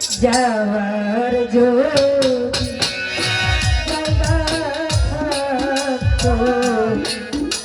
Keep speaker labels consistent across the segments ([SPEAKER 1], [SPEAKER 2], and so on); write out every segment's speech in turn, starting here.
[SPEAKER 1] যাওয়ার যোগী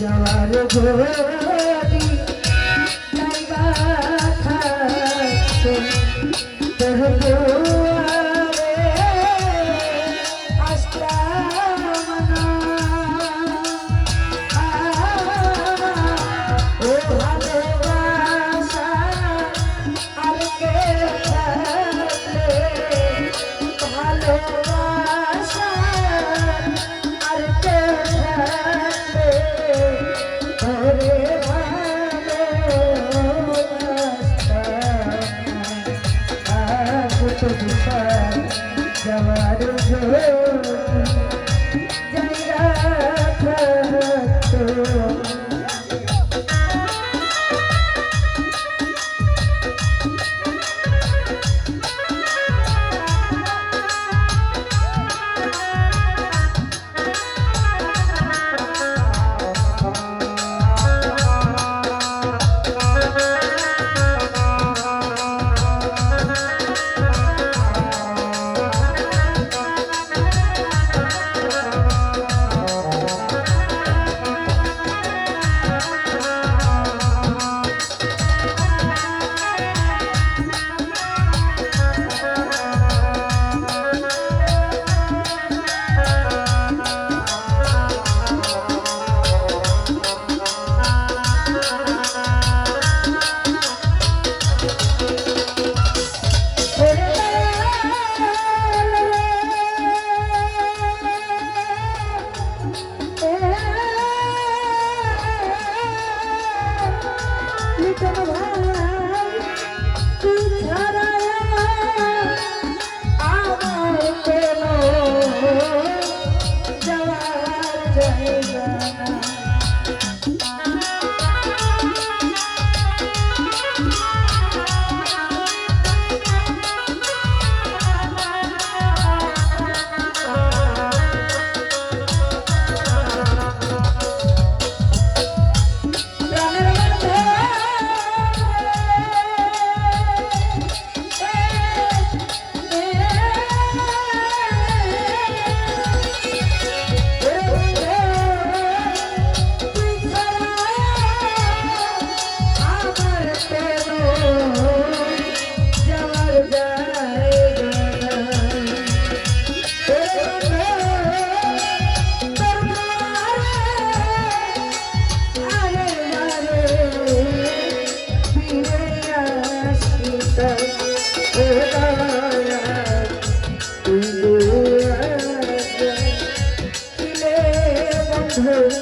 [SPEAKER 1] যাওয়ার যোগী তোর যোগ Yeah. Thank you.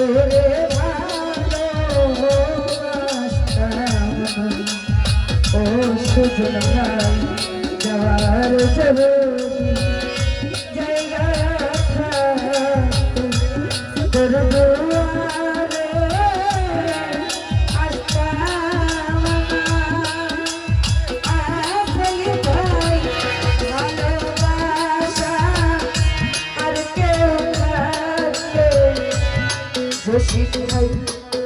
[SPEAKER 1] ও সুজন যাওয়ার শশী ভাই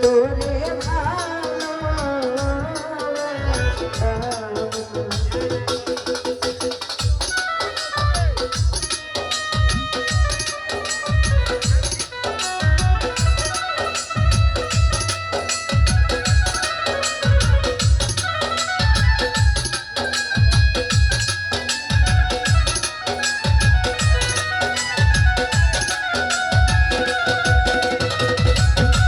[SPEAKER 1] তোরে ভালো